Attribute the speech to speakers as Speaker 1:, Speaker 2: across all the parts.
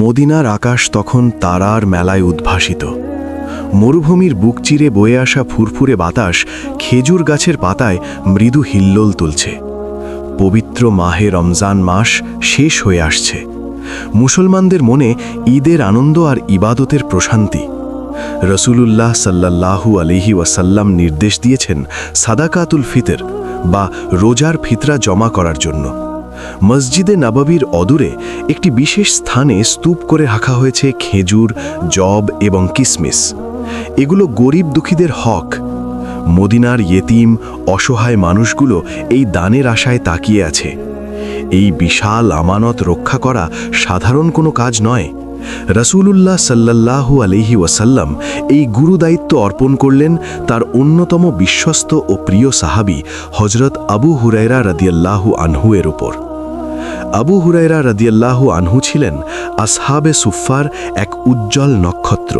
Speaker 1: মদিনার আকাশ তখন তারার মেলায় উদ্ভাসিত। মরুভূমির বুক চিরে বয়ে আসা ফুরফুরে বাতাস খেজুর গাছের পাতায় মৃদু হিল্লোল তুলছে। পবিত্র মাহে রমজান মাস শেষ হয়ে আসছে। মুসলমানদের মনে ঈদের আনন্দ আর ইবাদতের প্রশান্তি। রসুলুল্লাহ সাল্লাল্লাহু আলিহি ওয়াসাল্লাম নির্দেশ দিয়েছেন সাদাকাতুল ফিতর বা রোজার ফিতরা জমা করার জন্য। মসজিদে নবাবির অদূরে একটি বিশেষ স্থানে স্তূপ করে রাখা হয়েছে খেজুর জব এবং কিসমিস। এগুলো গরিব দুঃখীদের হক। মদিনার ইয়েতিম, অসহায় মানুষগুলো এই দানের আশায় তাকিয়ে আছে। এই বিশাল আমানত রক্ষা করা সাধারণ কোনো কাজ নয়। রসুলুল্লাহ সাল্লাল্লাহু আলহি ওয়াসাল্লাম এই গুরুদায়িত্ব অর্পণ করলেন তার অন্যতম বিশ্বস্ত ও প্রিয় সাহাবি হজরত আবু হুরাইরা রদিয়াল্লাহু আনহু এর ওপর আবু হুরাইরা রদিয়াল্লাহু আনহু ছিলেন আসহাবে সুফার এক উজ্জ্বল নক্ষত্র।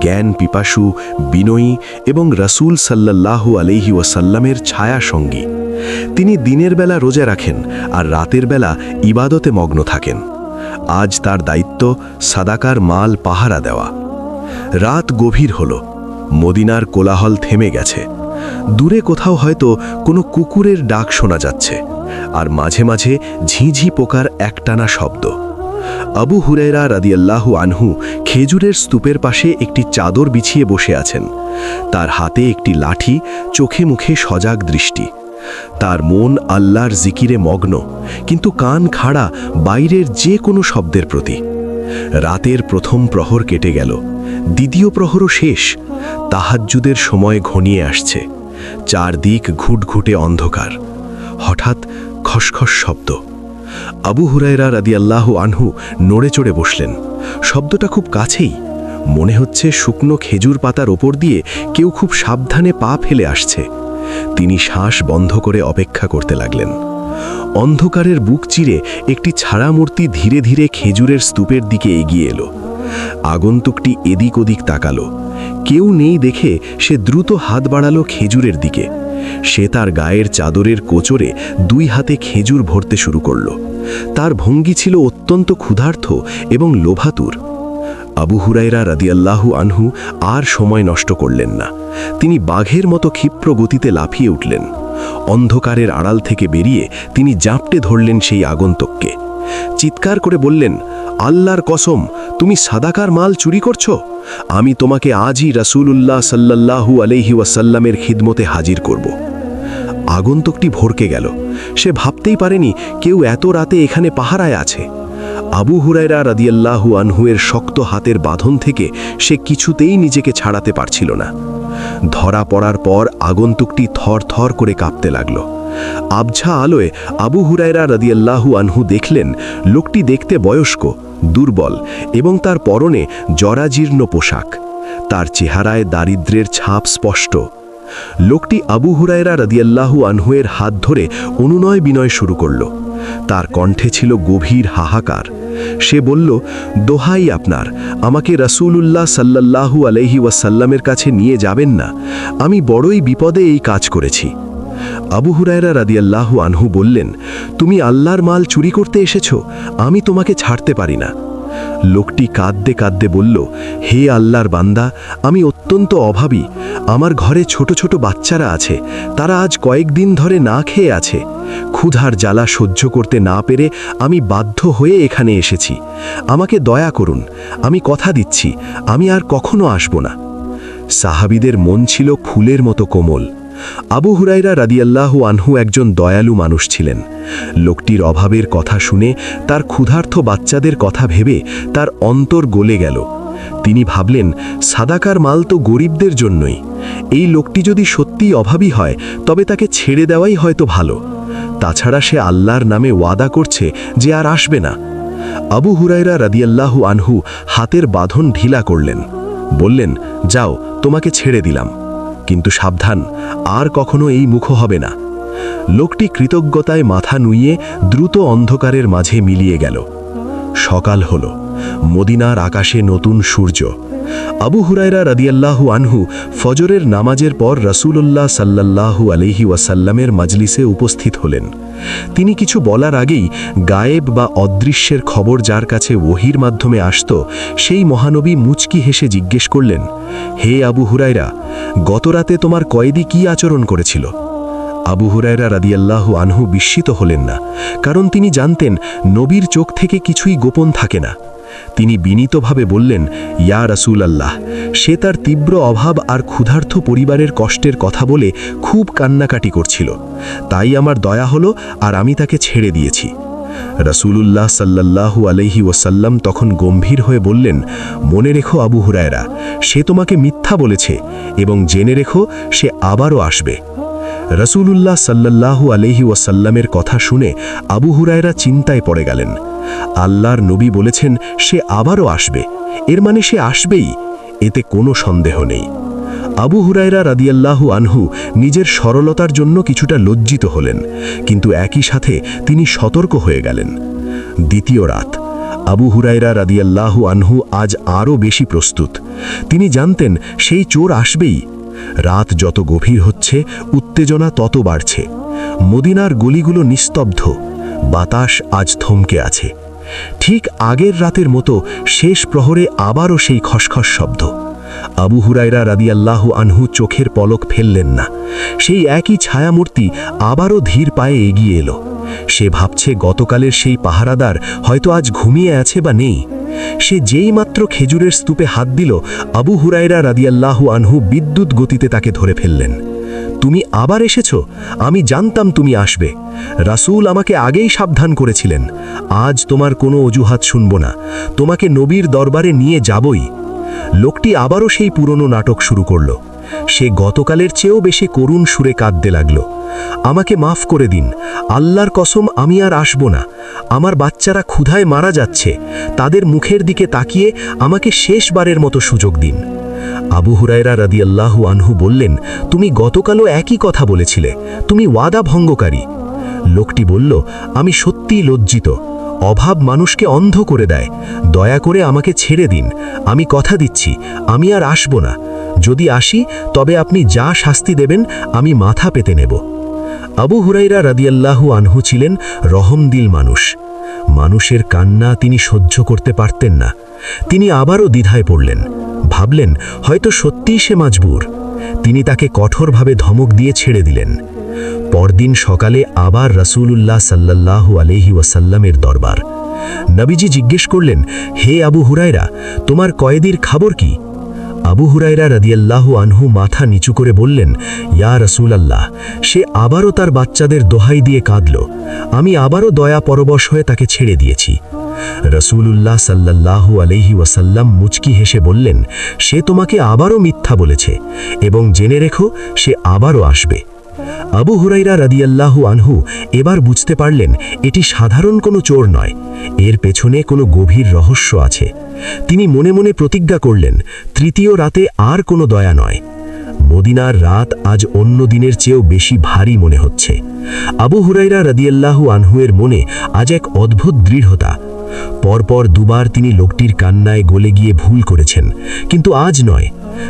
Speaker 1: জ্ঞান পিপাসু, বিনয়ী এবং রসুল সাল্লাল্লাহু আলহি ওয়াসাল্লামের ছায়া সঙ্গী। তিনি দিনের বেলা রোজা রাখেন আর রাতের বেলা ইবাদতে মগ্ন থাকেন। আজ তার দায়িত্ব সাদাকার মাল পাহারা দেওয়া। রাত গভীর হল, মদিনার কোলাহল থেমে গেছে। দূরে কোথাও হয়তো কোনো কুকুরের ডাক শোনা যাচ্ছে। আর মাঝে মাঝে ঝিঝি পোকার একটানা শব্দ। আবু হুরেরা রাদিয়াল্লাহু আনহু খেজুরের স্তূপের পাশে একটি চাদর বিছিয়ে বসে আছেন। তার হাতে একটি লাঠি, চোখে মুখে সজাগ দৃষ্টি। তার মন আল্লাহর জিকিরে মগ্ন, কিন্তু কান খাড়া বাইরের যে কোনো শব্দের প্রতি। রাতের প্রথম প্রহর কেটে গেল, দ্বিতীয় প্রহরও শেষ, তাহাজ্জুদের সময় ঘনিয়ে আসছে, চারদিক ঘুটঘুটে অন্ধকার। হঠাৎ খসখস শব্দ। আবু হুরায়রা রাদিয়াল্লাহ আনহু নড়ে চড়ে বসলেন। শব্দটা খুব কাছেই। মনে হচ্ছে শুকনো খেজুর পাতার ওপর দিয়ে কেউ খুব সাবধানে পা ফেলে আসছে। তিনি শ্বাস বন্ধ করে অপেক্ষা করতে লাগলেন। অন্ধকারের বুক চিরে একটি ছাড়া মূর্তি ধীরে ধীরে খেজুরের স্তূপের দিকে এগিয়ে এলো। আগন্তুকটি এদিক ওদিক তাকালো। কেউ নেই দেখে সে দ্রুত হাত বাড়ালো খেজুরের দিকে। সে তার গায়ের চাদরের কোচরে দুই হাতে খেজুর ভরতে শুরু করল। তার ভঙ্গি ছিল অত্যন্ত ক্ষুধার্থ এবং লোভাতুর। আবু হুরাইরা রাদিয়াল্লাহু আনহু আর সময় নষ্ট করলেন না। তিনি বাঘের মতো ক্ষিপ্র গতিতে লাফিয়ে উঠলেন। অন্ধকারের আড়াল থেকে বেরিয়ে তিনি জাঁপটে ধরলেন সেই আগন্তককে। চিৎকার করে বললেন আল্লাহর কসম, তুমি সাদাকার মাল চুরি করছ? আমি তোমাকে আজই রাসূলুল্লাহ সাল্লাল্লাহু আলাইহি ওয়াসাল্লামের খিদমতে হাজির করব। আগন্তকটি ভরকে গেল। সে ভাবতেই পারেনি কেউ এত রাতে এখানে পাহারায় আছে। আবু হুরাইরা রাদিয়াল্লাহু আনহুয়ের শক্ত হাতের বাঁধন থেকে সে কিছুতেই নিজেকে ছাড়াতে পারছিল না। ধরা পড়ার পর আগন্তুকটি থর থর করে কাঁপতে লাগল। আবঝা আলোয় আবু হুরায়রা রাদিয়াল্লাহু আনহু দেখলেন, লোকটি দেখতে বয়স্ক, দুর্বল এবং তার পরনে জরাজীর্ণ পোশাক। তার চেহারায় দারিদ্র্যের ছাপ স্পষ্ট। লোকটি আবু হুরায়রা রাদিয়াল্লাহু আনহুয়ের হাত ধরে অনুনয় বিনয় শুরু করল। তার কণ্ঠে ছিল গভীর হাহাকার। সে বলল, দোহাই আপনার, আমাকে রাসূলুল্লাহ সাল্লাল্লাহু আলাইহি ওয়াসাল্লামের কাছে নিয়ে যাবেন না। আমি বড়ই বিপদে এই কাজ করেছি। আবু হুরায়রা রাদিয়াল্লাহু আনহু বললেন, তুমি আল্লাহর মাল চুরি করতে এসেছ, আমি তোমাকে ছাড়তে পারি না। লোকটি কাঁদতে কাঁদতে বলল, হে আল্লাহর বান্দা, আমি অত্যন্ত অভাবী। আমার ঘরে ছোট ছোট বাচ্চারা আছে, তারা আজ কয়েকদিন ধরে না খেয়ে আছে। ক্ষুধার জ্বালা সহ্য করতে না পেরে আমি বাধ্য হয়ে এখানে এসেছি। আমাকে দয়া করুন, আমি কথা দিচ্ছি, আমি আর কখনো আসব না। সাহাবিদের মন ছিল ফুলের মতো কোমল। আবু হুরাইরা রাদিয়াল্লাহু আনহু একজন দয়ালু মানুষ ছিলেন। লোকটির অভাবের কথা শুনে তার ক্ষুধার্থ বাচ্চাদের কথা ভেবে তার অন্তর গলে গেল। তিনি ভাবলেন, সাদাকার মাল তো গরিবদের জন্যই। এই লোকটি যদি সত্যিই অভাবী হয়, তবে তাকে ছেড়ে দেওয়াই হয়তো ভালো। তাছাড়া সে আল্লাহর নামে ওয়াদা করছে যে আর আসবে না। আবু হুরাইরা রাদিয়াল্লাহু আনহু হাতের বাঁধন ঢিলা করলেন। বললেন, যাও, তোমাকে ছেড়ে দিলাম। কিন্তু সাবধান, আর কখনো এই মুখ হবে না। লোকটি কৃতজ্ঞতায় মাথা নুইয়ে দ্রুত অন্ধকারের মাঝে মিলিয়ে গেল। সকাল হল, মদিনার আকাশে নতুন সূর্য। আবু হুরায়রা রাদিয়াল্লাহু আনহু ফজরের নামাজের পর রসুল্লাহ সাল্লাল্লাহু আলহি ওয়াসাল্লামের মাজলিসে উপস্থিত হলেন। তিনি কিছু বলার আগেই গায়েব বা অদৃশ্যের খবর যার কাছে ওহির মাধ্যমে আসত, সেই মহানবী মুচকি হেসে জিজ্ঞেস করলেন, হে আবু হুরাইরা গতরাতে তোমার কয়েদি কি আচরণ করেছিল? আবু হুরায়রা রাদিয়াল্লাহ আনহু বিস্মিত হলেন না, কারণ তিনি জানতেন নবীর চোখ থেকে কিছুই গোপন থাকে না। তিনি বিনীতভাবে বললেন, ইয়া রাসূল আল্লাহ সে তার তীব্র অভাব আর ক্ষুধার্থ পরিবারের কষ্টের কথা বলে খুব কান্নাকাটি করছিল। তাই আমার দয়া হলো আর আমি তাকে ছেড়ে দিয়েছি। রাসূলুল্লাহ সাল্লাল্লাহু আলাইহি ওয়াসাল্লাম তখন গম্ভীর হয়ে বললেন, মনে রেখো আবু হুরায়রা, সে তোমাকে মিথ্যা বলেছে এবং জেনে রেখো সে আবারও আসবে। রসুলুল্লাহ সাল্লাল্লাহু আলহি ওয়াসাল্লামের কথা শুনে আবু হুরায়রা চিন্তায় পড়ে গেলেন। আল্লাহর নবী বলেছেন, সে আবারও আসবে। এর মানে সে আসবেই, এতে কোনো সন্দেহ নেই। আবু হুরায়রা রাদিয়াল্লাহু আনহু নিজের সরলতার জন্য কিছুটা লজ্জিত হলেন, কিন্তু একই সাথে তিনি সতর্ক হয়ে গেলেন। দ্বিতীয় রাত, আবু হুরায়রা রাদিয়াল্লাহু আনহু আজ আরও বেশি প্রস্তুত। তিনি জানতেন, সেই চোর আসবেই। রাত যত গভীর হচ্ছে, উত্তেজনা তত বাড়ছে। মদিনার গলিগুলো নিস্তব্ধ। বাতাস আজ থমকে আছে। ঠিক আগের রাতের মতো শেষ প্রহরে আবারও সেই খসখস শব্দ। আবু হুরায়রা রাদিয়াল্লাহু আনহু চোখের পলক ফেললেন না। সেই একই ছায়ামূর্তি আবারও ধীর পায়ে এগিয়ে এলো। সে ভাবছে গতকালের সেই পাহারাদার হয়তো আজ ঘুমিয়ে আছে বা নেই। সে যেই মাত্র খেজুরের স্তূপে হাত দিল, আবু হুরায়রা রাদিয়াল্লাহু আনহু বিদ্যুৎ গতিতে তাকে ধরে ফেললেন। তুমি আবার এসেছ? আমি জানতাম তুমি আসবে। রাসূল আমাকে আগেই সাবধান করেছিলেন। আজ তোমার কোনো অজুহাত শুনব না। তোমাকে নবীর দরবারে নিয়ে যাবই। লোকটি আবারও সেই পুরনো নাটক শুরু করল। সে গতকালের চেয়েও বেশি করুণ সুরে কাঁদতে লাগল। আমাকে মাফ করে দিন। আল্লাহর কসম, আমি আর আসব না। আমার বাচ্চারা ক্ষুধায় মারা যাচ্ছে। তাদের মুখের দিকে তাকিয়ে আমাকে শেষবারের মতো সুযোগ দিন। আবু হুরায়রা রাদিয়াল্লাহু আনহু বললেন, তুমি গতকালও একই কথা বলেছিলে। তুমি ওয়াদা ভঙ্গকারী। লোকটি বলল, আমি সত্যিই লজ্জিত। অভাব মানুষকে অন্ধ করে দেয়। দয়া করে আমাকে ছেড়ে দিন। আমি কথা দিচ্ছি। আমি আর আসব না। যদি আসি, তবে আপনি যা শাস্তি দেবেন, আমি মাথা পেতে নেব। আবু হুরাইরা রাদিয়াল্লাহু আনহু ছিলেন রহমদিল মানুষ। মানুষের কান্না তিনি সহ্য করতে পারতেন না। তিনি আবারও দ্বিধায় পড়লেন। ভাবলেন, হয়তো সত্যিই সে মাজবুর। তিনি তাকে কঠোরভাবে ধমক দিয়ে ছেড়ে দিলেন। পরদিন সকালে আবার রাসূলুল্লাহ সাল্লাল্লাহু আলহি ওয়াসাল্লামের দরবার। নবীজি জিজ্ঞেস করলেন, হে আবু হুরায়রা, তোমার কয়েদির খবর কি? আবু হুরাইরা রাদিয়াল্লাহু আনহু মাথা নিচু করে বললেন, ইয়া রসুল আল্লাহ সে আবারও তার বাচ্চাদের দোহাই দিয়ে কাঁদল। আমি আবারও দয়া পরবশ হয়ে তাকে ছেড়ে দিয়েছি। রসুলুল্লাহ সাল্লাল্লাহু আলহি ওয়াসাল্লাম মুচকি হেসে বললেন, সে তোমাকে আবারও মিথ্যা বলেছে এবং জেনে রেখো, সে আবারও আসবে। আবু হুরাইরা রাদিয়াল্লাহু আনহু এবার বুঝতে পারলেন, এটি সাধারণ কোনো চোর নয়। এর পেছনে কোনো গভীর রহস্য আছে। তিনি মনে মনে প্রতিজ্ঞা করলেন, তৃতীয় রাতে আর কোনো দয়া নয়। মদিনার রাত আজ অন্য দিনের চেয়েও বেশি ভারী মনে হচ্ছে। আবু হুরাইরা রাদিয়াল্লাহু আনহুয়ের মনে আজ এক অদ্ভুত দৃঢ়তা পরপর দুবার তিনি লোকটির কান্নায় গলে গিয়ে ভুল করেছেন। কিন্তু আজ নয়।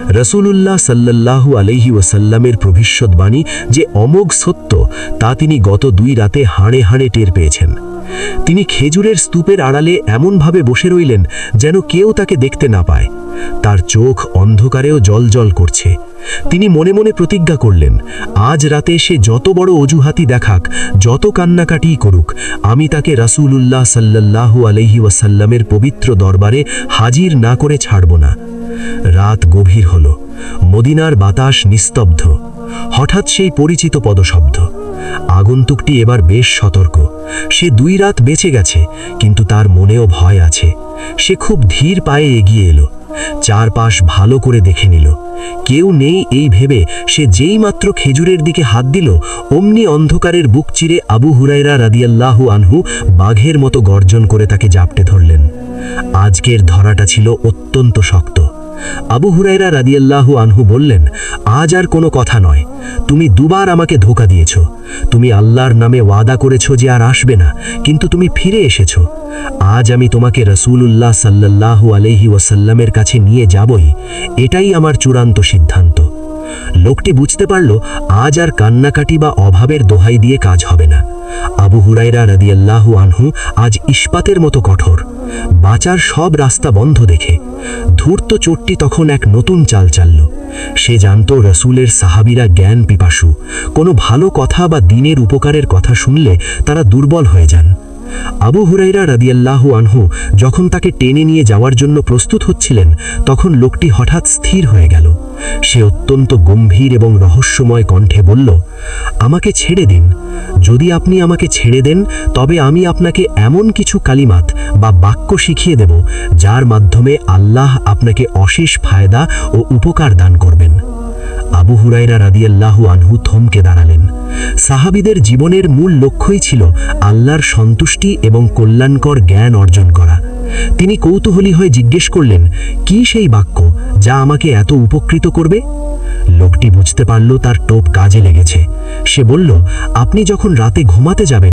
Speaker 1: রসুলুল্লাহ সাল্লাল্লাহু আলহি ওসাল্লামের ভবিষ্যৎবাণী যে অমোঘ সত্য, তা তিনি গত দুই রাতে হাড়ে হাড়ে টের পেয়েছেন। তিনি খেজুরের স্তূপের আড়ালে এমনভাবে বসে রইলেন যেন কেউ তাকে দেখতে না পায়। তার চোখ অন্ধকারেও জল করছে। তিনি মনে মনে প্রতিজ্ঞা করলেন, আজ রাতে সে যত বড় অজুহাতি দেখাক, যত কান্নাকাটিই করুক, আমি তাকে রাসূলুল্লাহ সাল্লাল্লাহু আলহি ওয়াসাল্লামের পবিত্র দরবারে হাজির না করে ছাড়ব না। রাত গভীর হল, মদিনার বাতাস নিস্তব্ধ, হঠাৎ সেই পরিচিত পদশব্দ। আগন্তুকটি এবার বেশ সতর্ক, সে দুই রাত বেঁচে গেছে, কিন্তু তার মনেও ভয় আছে, সে খুব ধীর পায়ে এগিয়ে এলো। চারপাশ ভালো করে দেখে নিল। কেউ নেই এই ভেবে, সে যেই মাত্র খেজুরের দিকে হাত দিল, অমনি অন্ধকারের বুক চিরে আবু হুরাইরা রাদিয়াল্লাহু আনহু বাঘের মতো গর্জন করে তাকে জাপটে ধরলেন। আজকের ধরাটা ছিল অত্যন্ত শক্ত। আবু হুরাইরা রাদিয়াল্লাহু আনহু বললেন, আজ আর কোনো কথা নয়। তুমি দুবার আমাকে ধোকা দিয়েছ। তুমি আল্লাহর নামে ওয়াদা করেছ যে আর আসবে না, কিন্তু তুমি ফিরে এসেছ। আজ আমি তোমাকে রসুলুল্লাহ সাল্লাল্লাহু আলহি ওয়াসাল্লামের কাছে নিয়ে যাবই। এটাই আমার চূড়ান্ত সিদ্ধান্ত।
Speaker 2: লোকটি বুঝতে পারল, আজ আর কান্নাকাটি বা অভাবের দোহাই দিয়ে কাজ হবে না। আবু হুরাইরা রাদিয়াল্লাহু আনহু আজ ইস্পাতের মতো কঠোর। বাঁচার সব রাস্তা বন্ধ দেখে। ধূর্ত চোরটি তখন এক নতুন চাল চালল। সে জানত রসুলের সাহাবিরা জ্ঞান পিপাসু। কোনো ভালো কথা বা দিনের উপকারের কথা শুনলে তারা দুর্বল হয়ে যান। আবু হুরাইরা রাদিয়াল্লাহু আনহু যখন তাকে টেনে নিয়ে যাওয়ার জন্য প্রস্তুত হচ্ছিলেন, তখন লোকটি হঠাৎ স্থির হয়ে গেল। সে অত্যন্ত গম্ভীর এবং রহস্যময় কণ্ঠে বলল, আমাকে ছেড়ে দিন। যদি আপনি আমাকে ছেড়ে দেন, তবে আমি আপনাকে এমন কিছু কালিমাত বা বাক্য শিখিয়ে দেব, যার মাধ্যমে আল্লাহ আপনাকে অশেষ ফায়দা ও উপকার দান করবেন। আবু হুরাইরা রাদিয়াল্লাহু আনহু থমকে দাঁড়ালেন। সাহাবিদের জীবনের মূল লক্ষ্যই ছিল আল্লাহর সন্তুষ্টি এবং কল্যাণকর জ্ঞান অর্জন করা। তিনি কৌতূহলী হয়ে জিজ্ঞেস করলেন, কি সেই বাক্য যা আমাকে এত উপকৃত করবে? লোকটি বুঝতে পারল তার টোপ কাজে লেগেছে। সে বলল, আপনি যখন রাতে ঘুমাতে যাবেন